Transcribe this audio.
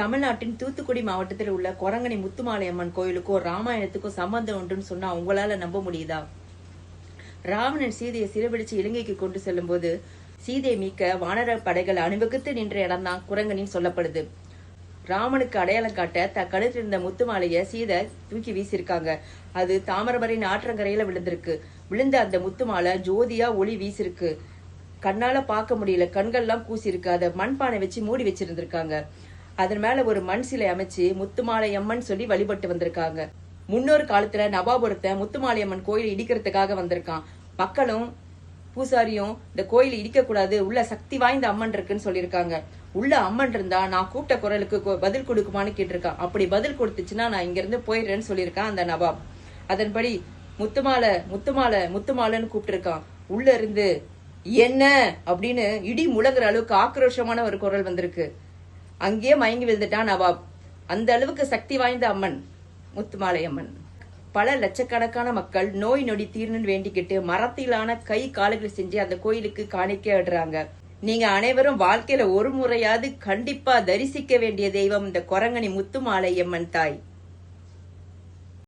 தமிழ்நாட்டின் தூத்துக்குடி மாவட்டத்தில் உள்ள கொரங்கனி முத்துமாலையம்மன் கோயிலுக்கும் ராமாயணத்துக்கும் சம்பந்தம் உண்டுன்னு சொன்னா உங்களால நம்ப முடியுதா? ராவணன் சீதையை சிறுபிடிச்சு இலங்கைக்கு கொண்டு செல்லும்போது சீதையை மீட்க வானர படைகள் அணிவகுத்து நின்ற இடம்தான் குரங்கனின்னு சொல்லப்படுது. ராமனுக்கு அடையாளம் காட்ட த கழுத்தில் இருந்த முத்துமாலைய சீதை தூக்கி வீசியிருக்காங்க. அது தாமிரபரணி ஆற்றங்கரையில விழுந்திருக்கு. விழுந்த அந்த முத்துமாலை ஜோதியா ஒளி வீசிருக்கு. கண்ணால பார்க்க முடியல கண்கள்லாம் கூசிருக்கு அதை மண்பானை வச்சு மூடி வச்சிருந்திருக்காங்க. அதன் மேல ஒரு மண் சிலை அமைச்சு முத்துமாலை அம்மன் சொல்லி வழிபட்டு வந்திருக்காங்க. முன்னொரு காலத்துல நவாபுரத்தை முத்துமாலை அம்மன் கோயில் இடிக்கிறதுக்காக வந்திருக்கான். மக்களும் பூசாரியும் இந்த கோயில் இடிக்க கூடாது உள்ள சக்தி வாய்ந்த அம்மன் இருக்குன்னு சொல்லியிருக்காங்க. உள்ள அம்மன் இருந்தா நான் கூப்பிட்ட குரலுக்கு பதில் கொடுக்குமான்னு கேட்டிருக்கான். அப்படி பதில் கொடுத்துச்சுன்னா நான் இங்கிருந்து போயிடுறேன்னு சொல்லியிருக்கான் அந்த நவாப். அதன்படி முத்துமாலை முத்துமாலை முத்துமாலைன்னு கூப்பிட்டுருக்கான். உள்ள இருந்து என்ன? அப்படின்னு இடி முழங்குற அளவுக்கு ஆக்ரோஷமான ஒரு குரல் வந்திருக்கு. அங்கேயே மயங்கி விழுந்துட்டான் நவாப் அந்த அளவுக்கு சக்தி வாய்ந்த அம்மன் முத்துமாலை அம்மன். பல லட்சக்கணக்கான மக்கள் நோய் நொடி தீர்ணுன்னு வேண்டிக்கிட்டு மரத்திலான கை காலுகள் செஞ்சு அந்த கோயிலுக்கு காணிக்க விடுறாங்க. நீங்க அனைவரும் வாழ்க்கையில ஒரு முறையாவது கண்டிப்பா தரிசிக்க வேண்டிய தெய்வம் இந்த கொரங்கனி முத்துமாலை அம்மன் தாய்.